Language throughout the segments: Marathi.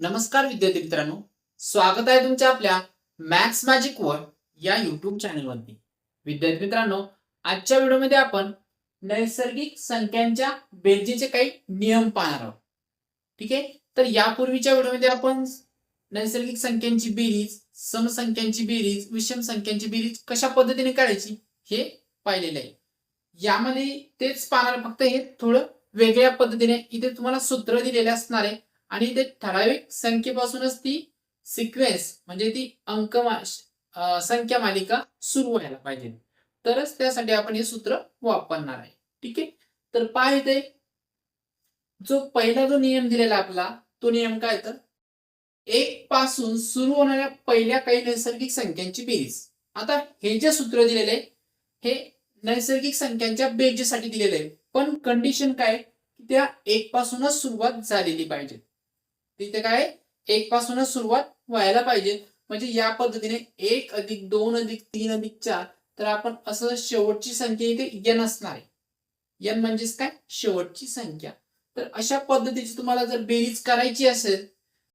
नमस्कार विद्यार्थी मित्रांनो. स्वागत आहे तुमच्या आपल्या मॅथ्स मॅजिक वर या युट्यूब चॅनलवरती विद्यार्थी मित्रांनो आजच्या व्हिडिओमध्ये आपण नैसर्गिक संख्यांच्या बेरजेचे काही नियम पाहणार आहोत. ठीक आहे? तर यापूर्वीच्या व्हिडिओमध्ये आपण नैसर्गिक संख्यांची बेरीज समसंख्यांची बेरीज विषम संख्यांची बेरीज कशा पद्धतीने काढायची हे पाहिलेले आहे. यामध्ये तेच पाहणार फक्त हे थोडं वेगळ्या पद्धतीने. इथे तुम्हाला सूत्र दिलेले असणार आहे. आणि ते ठराविक संख्येपासूनच ती सिक्वेन्स म्हणजे ती अंक संख्या मालिका सुरू व्हायला पाहिजे. तरच त्यासाठी आपण हे सूत्र वापरणार आहे. ठीक आहे? तर पहा जो पहिला जो नियम दिलेला आपला तो नियम काय तर? एक पासून सुरू होणाऱ्या पहिल्या काही नैसर्गिक संख्यांची बेरीज. आता हे जे सूत्र दिलेले आहे हे नैसर्गिक संख्यांच्या बेरजेसाठी दिलेले आहे. पण कंडिशन काय? की त्या एक पासूनच सुरुवात झालेली पाहिजे. तिथे काय? एक पासूनच सुरुवात व्हायला पाहिजे. म्हणजे या पद्धतीने एक अधिक दोन अधिक तीन अधिक चार तर आपण असं शेवटची संख्या इथे यन असणार आहे. यन म्हणजेच काय? शेवटची संख्या. तर अशा पद्धतीची तुम्हाला जर बेरीज करायची असेल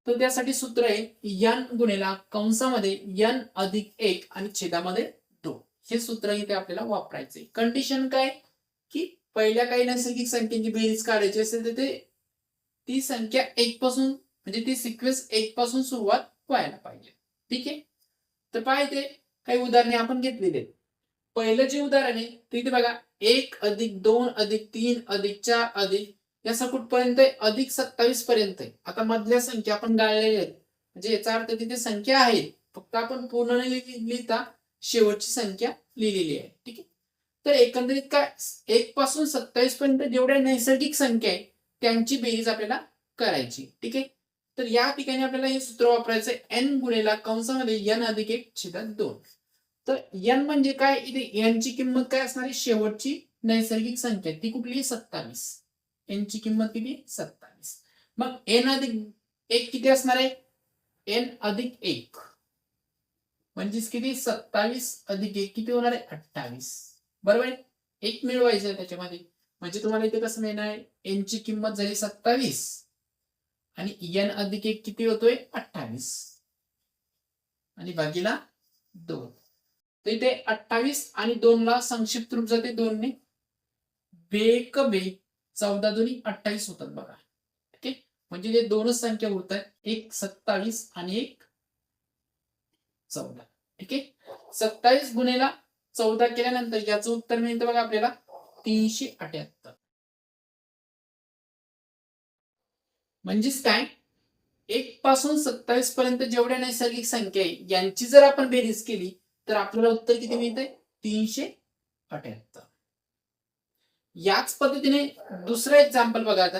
तर त्यासाठी सूत्र आहे यन गुणेला कंसामध्ये यन अधिक एक आणि छेदामध्ये दोन. हे सूत्र इथे आपल्याला वापरायचे कंडिशन काय? की पहिल्या काही नैसर्गिक संख्येची बेरीज काढायची असेल तर ते ती संख्या एक पासून म्हणजे ती सिक्वेन्स एक पासून सुरुवात व्हायला पाहिजे. ठीक आहे? तर पाहिजे काही उदाहरणे आपण घेतलेली आहेत. पहिलं जे उदाहरण आहे ते इथे बघा एक अधिक दोन अधिक तीन अधिक चार अधिक या कुठपर्यंत आहे? अधिक सत्तावीस पर्यंत आहे. आता मधल्या संख्या आपण गाळलेल्या आहेत. म्हणजे याचा अर्थ तिथे संख्या आहे. फक्त आपण पूर्ण लिहि- लिहिता शेवटची संख्या लिहिलेली आहे. ठीक आहे? तर एकंदरीत काय? एक पासून सत्तावीस पर्यंत जेवढ्या नैसर्गिक संख्या आहे त्यांची बेरीज आपल्याला करायची. ठीक आहे? तर या ठिकाणी आपल्याला हे सूत्र वापरायचं एन गुणेला कंसामध्ये एन अधिक एक छेदात दोन. तर एन म्हणजे काय? इथे एनची किंमत काय असणार आहे? शेवटची नैसर्गिक संख्या. ती कुठली? सत्तावीस. एनची किंमत किती? सत्तावीस. मग एन अधिक एक किती असणार आहे? एन अधिक एक. म्हणजेच किती? सत्तावीस अधिक एक किती होणार आहे? अठ्ठावीस. बरोबर आहे? एक मिळवायचं आहे त्याच्यामध्ये. म्हणजे तुम्हाला इथे कसं मिळणार आहे? किंमत झाली सत्तावीस. आणि एन अधिक एक किती होतोय? अठ्ठावीस. आणि भागीला दोन. तर इथे अठ्ठावीस आणि दोन ला संक्षिप्त रूप जाते दोन ने बेक बे. चौदा दोन्ही अठ्ठावीस होतात बघा. ठीक म्हणजे ते दोनच संख्या उरतात एक सत्तावीस आणि एक चौदा. ठीक आहे? सत्तावीस गुन्हेला चौदा केल्यानंतर याचं उत्तर मिळतं बघा आपल्याला तीनशे अठ्याहत्तर. म्हणजेच काय? एक पासून सत्तावीस पर्यंत जेवढ्या नैसर्गिक संख्या आहे यांची जर आपण बेरीज केली तर आपल्याला उत्तर किती मिळतंय? तीनशे अठ्याहत्तर. याच पद्धतीने दुसरं एक्झाम्पल बघा आता.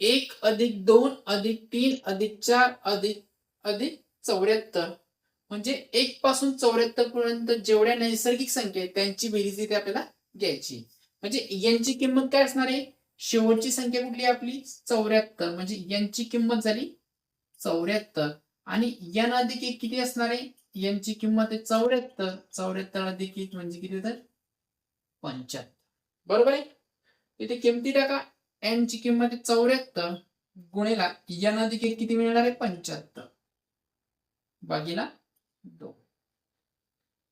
एक अधिक दोन अधिक तीन अधिक चार अधिक अधिक चौऱ्याहत्तर. म्हणजे एक पासून चौऱ्याहत्तर पर्यंत जेवढ्या नैसर्गिक संख्या आहेत त्यांची बेरीज इथे आपल्याला घ्यायची म्हणजे यांची किंमत काय असणार आहे? शेवटची संख्या कुठली आपली? चौऱ्याहत्तर. म्हणजे यांची किंमत झाली चौऱ्याहत्तर. आणि यन अधिक एक किती असणार आहे? यांची किंमत आहे चौऱ्याहत्तर. चौऱ्याहत्तर अधिक एक म्हणजे किती तर पंच्याहत्तर. बरोबर आहे? इथे किमती टाका. एन ची किंमत आहे चौऱ्याहत्तर गुणेला यन अधिक एक किती मिळणार आहे? पंच्याहत्तर. बाकीला दोन.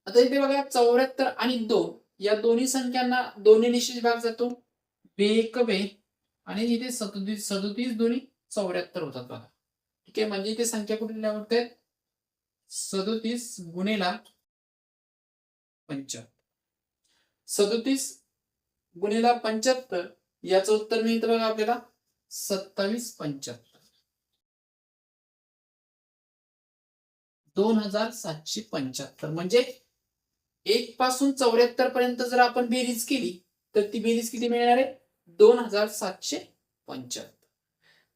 आता इथे बघा चौऱ्याहत्तर आणि दोन. या दोन्ही संख्यांना दोन्ही निश्चित भाग जातो. बे एक बे आणि इथे सदोतीस सदोतीस दोन्ही चौऱ्याहत्तर होतात बघा. ठीक आहे म्हणजे इथे संख्या कुठे निवडतात सदोतीस गुणेला पंच्याहत्तर. सदोतीस गुणेला पंच्याहत्तर याचं उत्तर मिळतं बघा आपल्याला. सत्तावीस पंच्याहत्तर. दोन हजार सातशे पंच्याहत्तर. म्हणजे एक पासून चौऱ्याहत्तर पर्यंत जर आपण बेरीज केली तर ती बेरीज किती मिळणार आहे? दोन हजार सातशे पंच्याहत्तर.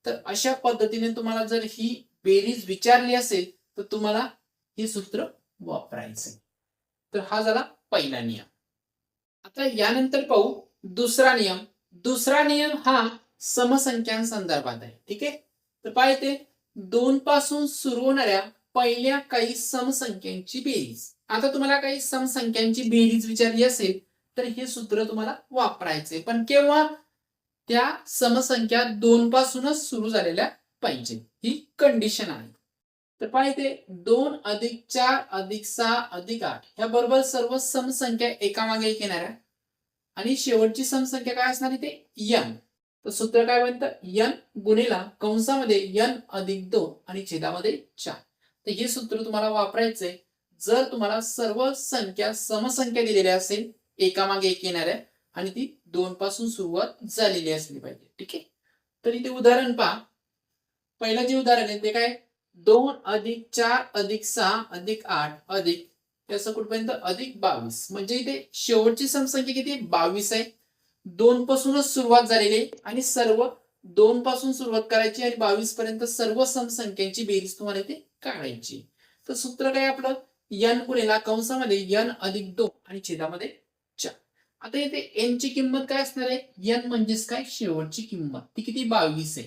तर अशा पद्धतीने तुम्हाला जर ही बेरीज विचारली असेल तर तुम्हाला हे सूत्र वापरायचं तर हा झाला पहिला नियम. आता यानंतर पाहू दुसरा नियम. दुसरा नियम हा समसंख्यांसंदर्भात आहे. ठीक आहे? तर पाहिजे दोन पासून सुरू होणाऱ्या पहिल्या काही समसंख्यांची बेरीज. आता तुम्हाला काही समसंख्यांची बेरीज विचारली असेल तर हे सूत्र तुम्हाला वापरायचे पण केव्हा? त्या समसंख्या दोन पासूनच सुरू झालेल्या पाहिजे. ही कंडिशन आहे. तर पाहिजे दोन अधिक चार अधिक सहा अधिक आठ. ह्या बरोबर सर्व समसंख्या एकामागे एक येणाऱ्या आणि शेवटची समसंख्या काय असणार आहे ते यन तर सूत्र काय म्हणतं यन गुणिला कंसामध्ये यन अधिक दोन आणि छेदामध्ये चार. तर हे सूत्र तुम्हाला वापरायचंय. जर तुम्हाला सर्व संख्या समसंख्या दिलेल्या असेल एकामागे एक येणार आहे आणि ती दोन पासून सुरुवात झालेली असली पाहिजे. ठीक आहे? तर इथे उदाहरण पहा. पहिलं जे उदाहरण आहे ते काय? दोन अधिक चार अधिक सहा अधिक आठ अधिक याचं कुठपर्यंत? अधिक बावीस. म्हणजे इथे शेवटची समसंख्या किती बावीस आहे. दोन पासूनच सुरुवात झालेली आहे आणि सर्व दोन पासून सुरुवात करायची आणि बावीस पर्यंत सर्व समसंख्यांची बेरीज तुम्हाला इथे काढायची तर सूत्र काय आपलं? यन गुणिला कंसामध्ये यन अधिक दोन आणि छेदामध्ये आता येथे एन ची किंमत काय असणार आहे? एन म्हणजेच काय? शेवटची किंमत. ती किती? बावीस आहे.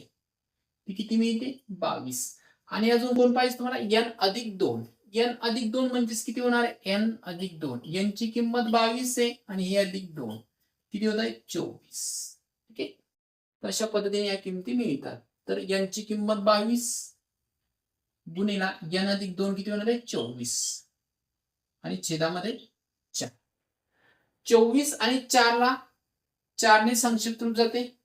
ती किती मिळते? बावीस. आणि अजून कोण पाहिजे तुम्हाला? एन अधिक दोन. एन अधिक दोन म्हणजेच किती होणार आहे? एन अधिक दोन. एन ची किंमत बावीस आहे आणि हे अधिक दोन. किती होत आहे? चोवीस. ठीक आहे तर अशा पद्धतीने या किमती मिळतात. तर यांची किंमत बावीस गुणिला एन अधिक दोन किती होणार आहे? चोवीस. आणि छेदामध्ये चोवीस आणि चारला चारने संक्षिप्त रूप जाते.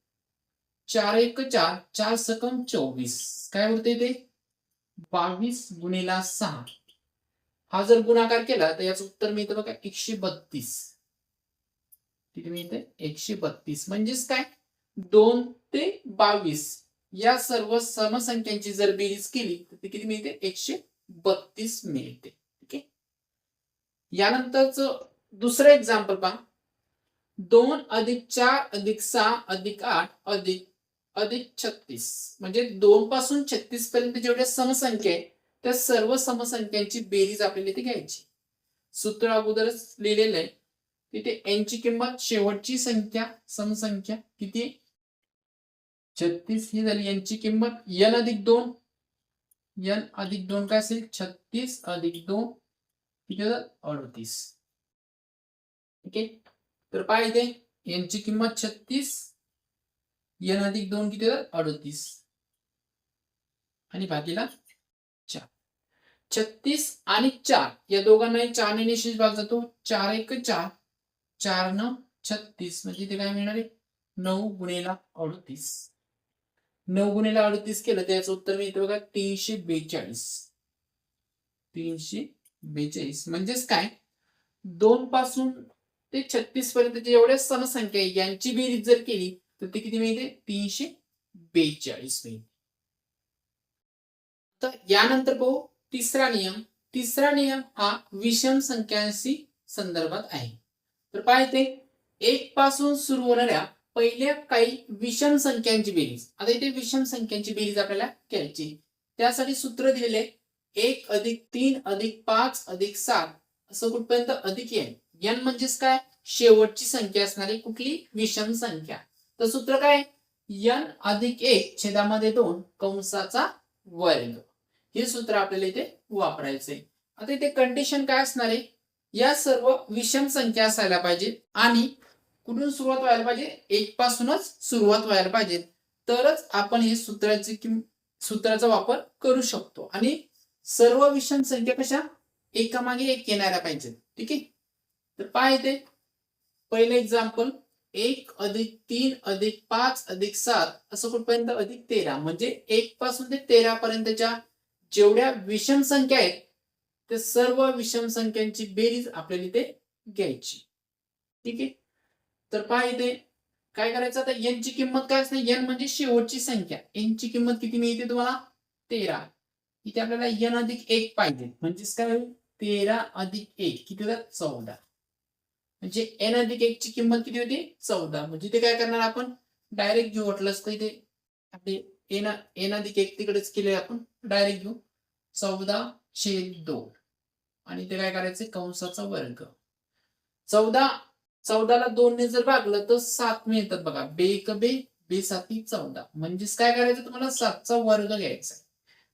चार एक चार चार सकम चोवीस. काय होते ते? बावीस गुणिला सहा. हा जर गुणाकार केला तर याचं उत्तर मिळतं बघा एकशे बत्तीस. किती मिळते एकशे बत्तीस. म्हणजेच काय? दोन ते बावीस. या सर्व समसंख्यांची जर बेरीज केली तर ती किती मिळते? एकशे बत्तीस मिळते. ठीक आहे? यानंतरच दुसरं एक्झाम्पल पहा दोन अधिक चार अधिक सहा अधिक आठ अधिक अधिक छत्तीस. म्हणजे दोन पासून छत्तीस पर्यंत जेवढ्या समसंख्या आहेत त्या सर्व समसंख्यांची बेरीज आपल्याला इथे घ्यायची. सूत्र अगोदरच लिहिलेलं आहे. तिथे एन ची किंमत, शेवटची संख्या, समसंख्या किती छत्तीस ही झाली यांची किंमत. यन अधिक दोन यन अधिक दोन काय असेल? छत्तीस अधिक दोन, किती अडतीस. ठीक आहे तर पाहिजे यांची किंमत छत्तीस एन अधिक दोन किती होतात? अडतीस. आणि बाकीला चार. छत्तीस आणि चार या दोघांनाही चारने निशेष भाग जातो. चार एक चार. चार न छत्तीस. म्हणजे इथे काय मिळणार आहे? नऊ गुणेला अडतीस. नऊ गुणेला अडतीस केलं तर याचं उत्तर मिळतं बघा तीनशे बेचाळीस. तीनशे बेचाळीस. म्हणजेच काय? दोन पासून ते छत्तीस पर्यंत जेवढ्या समसंख्या आहे यांची बेरीज जर केली तर ती किती मिळते? तीनशे बेचाळीस मिळते. तर यानंतर पाहू तिसरा नियम. तिसरा नियम हा विषम संख्यांशी संदर्भात आहे. तर पाहते एक पासून सुरू होणाऱ्या पहिल्या काही विषम संख्यांची बेरीज. आता इथे विषम संख्यांची बेरीज आपल्याला करायची त्यासाठी सूत्र दिलेले एक अधिक तीन अधिक पाच अधिक सात. असं कुठपर्यंत अधिक आहे एन म्हणजेच काय? शेवटची संख्या असणारी कुठली? विषम संख्या. तर सूत्र काय? एन अधिक एक छेदामध्ये दोन कंसाचा वर्ग. हे सूत्र आपल्याला इथे वापरायचंय. आता इथे कंडिशन काय असणार आहे? या सर्व विषम संख्या असायला पाहिजेत आणि कुठून सुरुवात व्हायला पाहिजे? एक पासूनच सुरुवात व्हायला पाहिजे. तरच आपण हे सूत्राचे किम सूत्राचा वापर करू शकतो. आणि सर्व विषम संख्या कशा? एकामागे एक येणाऱ्या पाहिजेत. ठीक आहे? तर पाय येते पहिलं एक्झाम्पल एक अधिक तीन अधिक पाच अधिक सात असं कुठपर्यंत? अधिक तेरा. म्हणजे एक पासून ते तेरा पर्यंतच्या जेवढ्या विषम संख्या आहेत ते सर्व विषम संख्यांची बेरीज आपल्याला इथे घ्यायची. ठीक आहे? तर पहा इथे. काय करायचं आता? एन ची किंमत काय असते? एन म्हणजे शेवटची संख्या. एन ची किंमत किती मिळते तुम्हाला? तेरा. इथे आपल्याला एन अधिक एक पाहिजे. म्हणजेच काय होईल? तेरा अधिक एक. किती होतात? चौदा. म्हणजे एन अधिक एक ची किंमत किती होती? चौदा. म्हणजे ते काय करणार आपण? डायरेक्ट घेऊ वाटलं असतं इथे? आपले एन एन अधिक एक तिकडेच केले आपण. डायरेक्ट घेऊ. चौदा छेद दोन. आणि ते काय करायचे? कंसाचा वर्ग. चौदा चौदाला दोनने जर भागलं तर सात मिळतात बघा. बे एक बे बे साती चौदा. म्हणजेच काय करायचं तुम्हाला? सातचा वर्ग घ्यायचा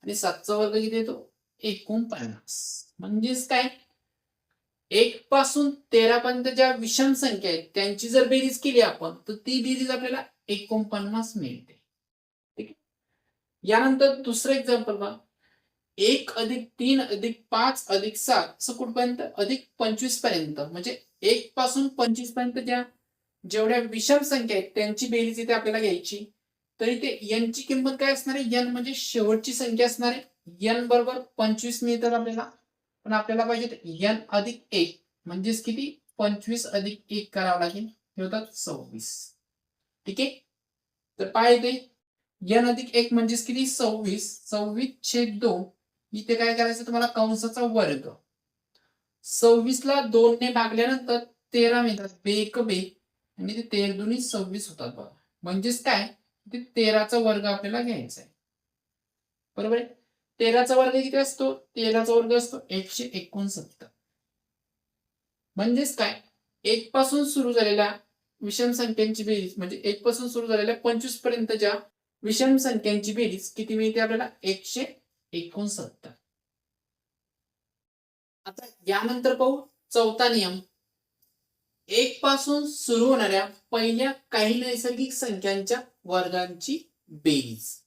आणि सातचा वर्ग किती येतो? एकोणपन्नास म्हणजेच काय? एक पासून तेरा पर्यंत ज्या विषम संख्या आहेत त्यांची जर बेरीज केली आपण तर ती बेरीज आपल्याला एकोणपन्नास मिळते. ठीक आहे? यानंतर दुसरं एक्झाम्पल बघा एक अधिक तीन अधिक पाच अधिक सात असं कुठपर्यंत? अधिक पंचवीसपर्यंत. म्हणजे एक पासून पंचवीसपर्यंत ज्या जेवढ्या विषम संख्या आहेत त्यांची बेरीज इथे आपल्याला घ्यायची. तरी ते यांची किंमत काय असणार आहे? यन म्हणजे शेवटची संख्या असणार आहे. यन बरोबर पंचवीस मिळतात आपल्याला. पण आपल्याला पाहिजे यन अधिक एक म्हणजेच किती? पंचवीस अधिक एक करावं लागेल. हे होतात सव्वीस. ठीक आहे? तर पाहिजे एन यन अधिक एक म्हणजेच किती? सव्वीस. सव्वीस छेद दोन. इथे काय करायचं तुम्हाला? कंसाचा वर्ग. सव्वीस ला दोन ने भागल्यानंतर तेरा मिळतात. बेक बे. आणि ते तेर दोन्ही सव्वीस होतात बघा. म्हणजेच काय? ते तेराचा वर्ग आपल्याला घ्यायचा आहे. बरोबर आहे? तेराचा वर्ग किती असतो? तेराचा वर्ग असतो एकशे एकोणसत्तर. म्हणजेच काय? एक पासून सुरू झालेल्या विषम संख्यांची बेरीज म्हणजे एक पासून सुरू झालेल्या पंचवीस पर्यंतच्या विषम संख्यांची बेरीज किती मिळते आपल्याला? एकशे एकोणसत्तर. आता यानंतर पाहू चौथा नियम. एक पासून सुरू होणाऱ्या पहिल्या काही नैसर्गिक संख्यांच्या वर्गांची बेरीज.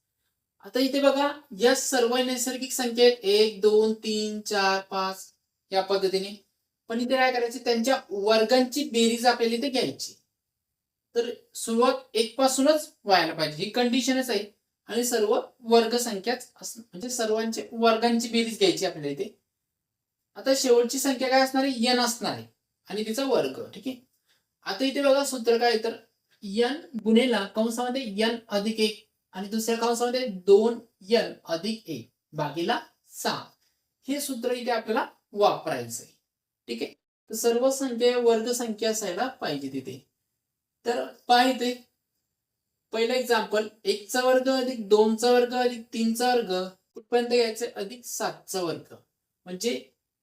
आता इथे बघा या सर्व नैसर्गिक संख्या आहेत एक दोन तीन चार पाच या पद्धतीने. पण इथे काय करायचे? त्यांच्या वर्गांची बेरीज आपल्याला इथे घ्यायची. तर सुरुवात एक पासूनच व्हायला पाहिजे. ही कंडिशनच आहे. आणि सर्व वर्ग संख्याच असणं म्हणजे सर्वांचे वर्गांची बेरीज घ्यायची आपल्याला इथे. आता शेवटची संख्या काय असणार आहे? यन असणार आहे. आणि तिचा वर्ग ठीक आहे? आता इथे बघा सूत्र काय तर यन गुन्हेला कंसामध्ये यन अधिक एक आणि दुसऱ्या कंसामध्ये दोन एल अधिक एक भागीला सहा. हे सूत्र इथे आपल्याला वापरायचं आहे ठीक आहे? तर सर्व संख्या वर्ग संख्या असायला पाहिजे तिथे. तर पाहिजे पहिलं एक्झाम्पल एकचा वर्ग अधिक दोनचा वर्ग अधिक तीनचा वर्ग कुठपर्यंत घ्यायचं? अधिक सातचा वर्ग. म्हणजे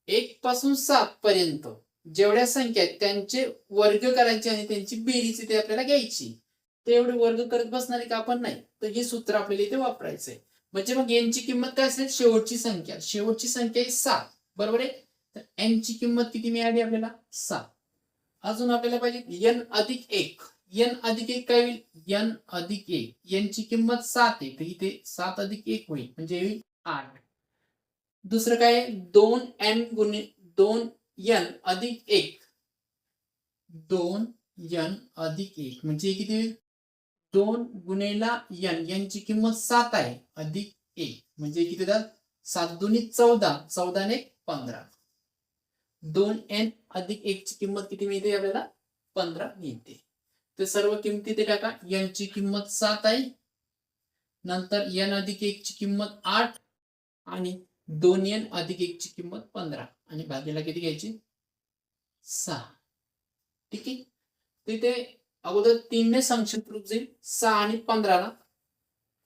एक पासून सात पर्यंत जेवढ्या संख्या आहेत त्यांचे वर्ग करायचे आणि त्यांची बेरीज इथे आपल्याला घ्यायची. ते एवढे वर्ग करत बसणारे का आपण नाही? तर हे सूत्र आपल्याला इथे वापरायचं आहे. म्हणजे मग यांची किंमत काय असेल? शेवटची संख्या. शेवटची संख्या ही सात. बरोबर आहे? तर एनची किंमत किती मिळाली आपल्याला? सात. अजून आपल्याला पाहिजे यन अधिक एक. एन अधिक एक काय होईल? यन अधिक एक. यांची किंमत सात आहे. तर इथे सात अधिक एक होईल. म्हणजे होईल आठ. दुसरं काय आहे? दोन एन गुणि दोन यन अधिक एक. दोन यन अधिक एक. म्हणजे किती होईल? दोन गुणेला यन यांची किंमत सात आहे. अधिक एक. म्हणजे किती होतात सात दोन्ही चौदा. चौदाने पंधरा. दोन एन अधिक एक ची किंमत किती मिळते आपल्याला? पंधरा मिळते. तर सर्व किमती ते टाका. यांची किंमत सात आहे. नंतर एन अधिक एक ची किंमत आठ आणि दोन एन अधिक एक ची किंमत पंधरा. आणि भागीला किती घ्यायची? सहा. ठीक आहे? तिथे अगोदर तीनने संक्षिप्त रूप जाईल सहा आणि पंधराला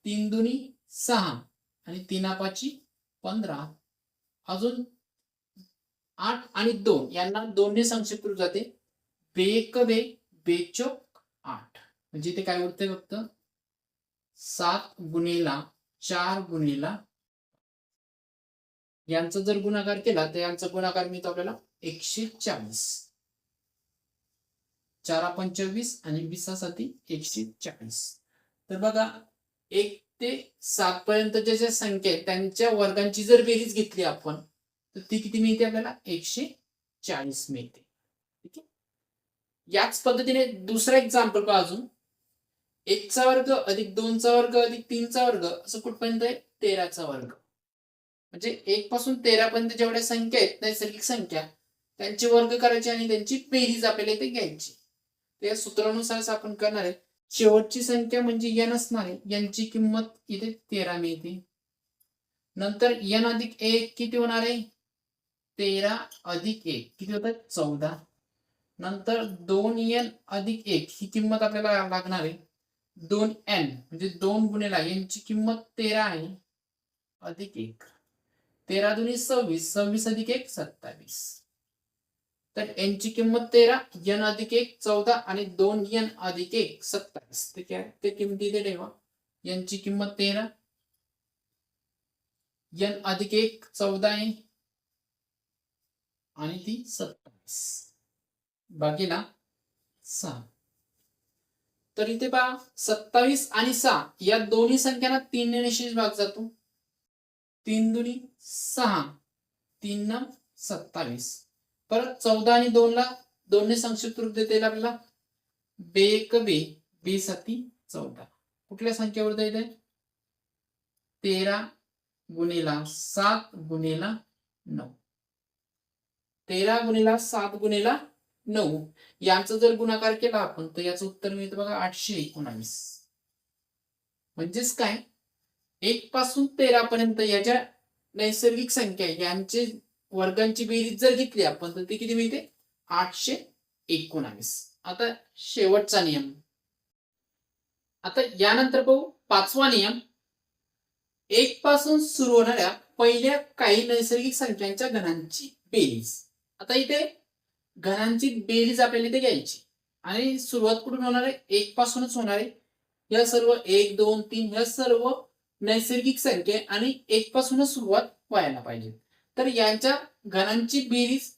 तीन दुनी सहा आणि तीनापाची पंधरा. अजून आठ आणि दोन यांना दोनने संक्षिप्त रूप जाते. बेक बे बेचोक आठ. म्हणजे ते काय होते फक्त? सात गुणेला चार गुणेला. यांचा जर गुणाकार केला तर यांचा गुणाकार मिळतो आपल्याला एकशे चाळीस. चारा पंचवीस आणि विसासाठी एकशे चाळीस. तर बघा एक ते सात पर्यंतच्या ज्या संख्या आहेत त्यांच्या वर्गांची जर बेरीज घेतली आपण तर ती किती मिळते आपल्याला? एकशे चाळीस मिळते. ठीक आहे? याच पद्धतीने दुसरा एक्झाम्पल पहा अजून. एकचा वर्ग अधिक दोनचा वर्ग अधिक तीनचा वर्ग असं कुठपर्यंत आहे? तेराचा वर्ग. म्हणजे एक पासून तेरापर्यंत जेवढ्या संख्या आहेत नैसर्गिक संख्या त्यांचे वर्ग करायचे आणि त्यांची बेरीज आपल्याला इथे घ्यायची. त्या सूत्रानुसारच आपण करणार आहे. शेवटची संख्या म्हणजे एन असणार आहे. यांची किंमत इथे तेरा मिळते. नंतर यन अधिक एक किती होणार आहे? तेरा अधिक एक. किती होतात? चौदा. नंतर दोन एन अधिक एक ही किंमत आपल्याला लागणार आहे. दोन एन म्हणजे दोन गुणेला यांची किंमत तेरा आहे. अधिक एक. तेरा दोन्ही सव्वीस. सव्वीस अधिक एक सत्तावीस. तर यांची किंमत तेरा यन अधिक एक चौदा आणि दोन यन अधिक एक सत्तावीस. ते काय ते किमती ते ठेवा. यांची किंमत तेरा. यन अधिक एक चौदा आहे. आणि ती सत्तावीस. बाकीला सहा. तर इथे पहा सत्तावीस आणि सहा या दोन्ही संख्यांना तीन निशेष भाग जातो. तीन दुनी सहा तीन न सत्तावीस. परत चौदा आणि दोन ला दोनने संक्षिप्त रूप देता येईल आपल्याला. बे एक बे बे साती चौदा. कुठल्या संख्येवर जाईल तेरा गुणेला सात गुणेला नऊ. तेरा गुणेला सात गुणेला नऊ. यांचा जर गुणाकार केला आपण तर याचं उत्तर मिळतं बघा आठशे एकोणावीस. म्हणजेच काय? एक पासून तेरा पर्यंत याच्या नैसर्गिक संख्या यांचे वर्गांची बेरीज जर घेतली आपण तर ती किती मिळते? आठशे एकोणावीस. आता शेवटचा नियम. आता यानंतर पाहू पाचवा नियम. एक पासून सुरू होणाऱ्या पहिल्या काही नैसर्गिक संख्यांच्या घनांची बेरीज. आता इथे घनांची बेरीज आपल्याला इथे घ्यायची. आणि सुरुवात कुठून होणार आहे? एक पासूनच होणार आहे. या सर्व एक दोन तीन या सर्व नैसर्गिक संख्या आणि एक पासूनच सुरुवात व्हायला पाहिजे. तर यांच्या घनांची बेरीज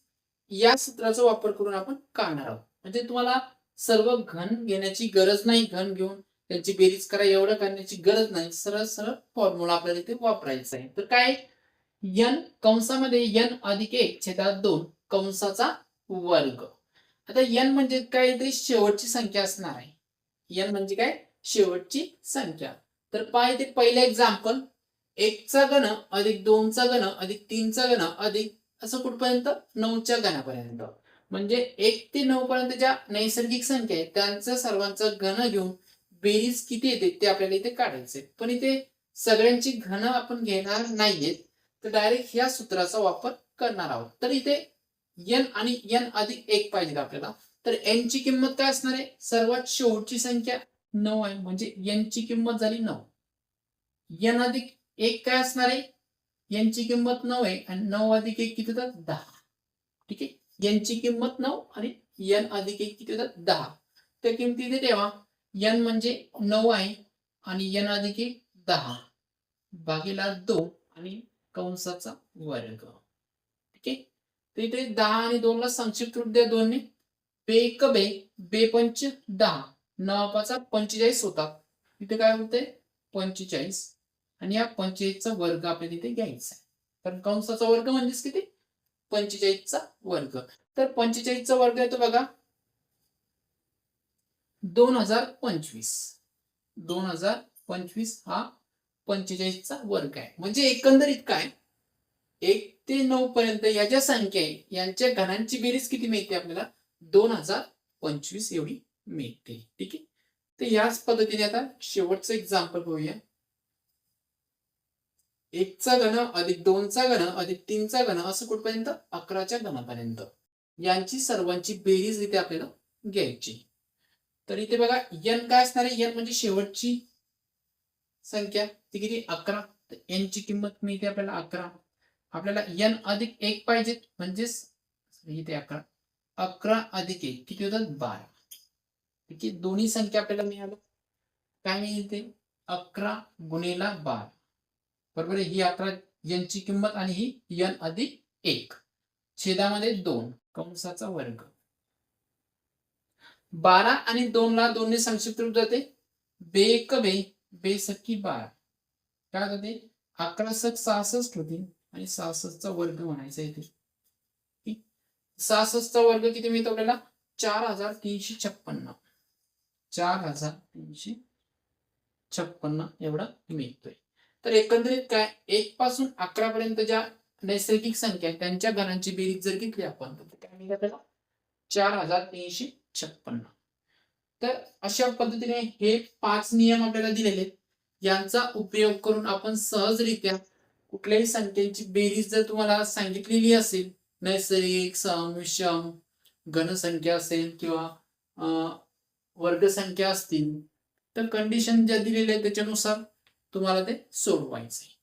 या सूत्राचा वापर करून आपण काढणार आहोत. म्हणजे तुम्हाला सर्व घन घेण्याची गरज नाही घन घेऊन त्यांची बेरीज करा एवढं करण्याची गरज नाही. सरळ सरळ फॉर्म्युला आपल्याला इथे वापरायचा आहे. तर काय यन कंसामध्ये यन अधिक एक छेदात दोन कंसाचा वर्ग. आता यन म्हणजे काय तरी शेवटची संख्या असणार आहे. यन म्हणजे काय? शेवटची संख्या. तर पाहिजे ते पहिलं एक्झाम्पल एकचा घन अधिक दोनचा घन अधिक तीनचा घन अधिक असं कुठपर्यंत? नऊच्या घनापर्यंत. म्हणजे एक ते नऊ पर्यंत ज्या नैसर्गिक संख्या आहेत त्यांचा सर्वांचा घन घेऊन बेरीज किती येते ते आपल्याला इथे काढायचे पण इथे सगळ्यांची घन आपण घेणार नाहीयेत तर डायरेक्ट ह्या सूत्राचा वापर करणार आहोत. तर इथे एन आणि एन अधिक एक पाहिजे आपल्याला? तर एन ची किंमत काय असणार आहे? सर्वात शेवटची संख्या नऊ आहे. म्हणजे एन ची किंमत झाली नऊ. एन अधिक एक काय असणार आहे? यांची किंमत नऊ आहे आणि नऊ अधिक एक किती होतात? दहा. ठीक आहे? यांची किंमत नऊ आणि यन अधिक एक किती होतात? दहा. त्या किमती इथे ठेवा. यन म्हणजे नऊ आहे आणि यन अधिक एक दहा. भागीला दोन आणि कंसाचा वर्ग. ठीक आहे? तर इथे दहा आणि दोन ला संक्षिप्त रूप द्या दोन्ही. बे कबे बे बे पंच दहा. नवापाचा पंचेचाळीस होतात. इथे काय होते पंचेचाळीस. आणि या पंचेचाळीसचा वर्ग आपल्याला इथे घ्यायचा आहे. कारण कंसाचा वर्ग म्हणजेच किती? पंचेचाळीसचा वर्ग. तर पंचेचाळीसचा वर्ग येतो बघा. दोन हजार पंचवीस. दोन हजार पंचवीस हा पंचेचाळीसचा वर्ग आहे. म्हणजे एकंदरीत काय? एक ते नऊ पर्यंत या ज्या संख्या आहे यांच्या घनांची बेरीज किती मिळते आपल्याला? दोन हजार पंचवीस एवढी मिळते. ठीक आहे? तर याच पद्धतीने आता शेवटचं एक्झाम्पल बघूया. एकचा घन अधिक दोनचा घन अधिक तीनचा घन असं कुठपर्यंत? अकराच्या घनापर्यंत. यांची सर्वांची बेरीज इथे आपल्याला घ्यायची. तर इथे बघा यन काय असणार आहे? यन म्हणजे शेवटची संख्या. ती किती? अकरा. तर एन ची किंमत मिळते आपल्याला अकरा. आपल्याला एन अधिक एक पाहिजे. म्हणजेच इथे अकरा. अकरा अधिक एक. किती होतात? बारा. ठीक आहे? दोन्ही संख्या आपल्याला मिळाल्या. काय मिळते अकरा गुणेला बारा. बरोबर आहे? ही अकरा यांची किंमत आणि ही यन अधिक एक. छेदामध्ये दोन. कंसाचा वर्ग. बारा आणि दोन ला दोन्ही संक्षिप्त रूप जाते. बे एक बे बे बारा. काय होते अकरा सक सहासष्ट होती आणि सहासष्टचा वर्ग म्हणायचा येते सहासष्टचा वर्ग किती मिळतो आपल्याला? चार हजार तीनशे छप्पन्न. चार हजार तीनशे छप्पन्न एवढा मिळतोय. तर एकंदरीत काय? एक पासून अकरा पर्यंत ज्या नैसर्गिक संख्या त्यांच्या गणांची बेरीज जर घेतली आपण तर काय मिळेल आपल्याला चार हजार तीनशे छप्पन्न. तर अशा पद्धतीने हे पाच नियम आपल्याला दिलेले आहेत. यांचा उपयोग करून आपण सहजरित्या कुठल्याही संख्येची बेरीज जर तुम्हाला सांगितलेली असेल नैसर्गिक सम विषम घनसंख्या असेल किंवा वर्गसंख्या असतील तर कंडिशन ज्या दिलेल्या आहेत त्याच्यानुसार तुम्हाला ते सोडवायचे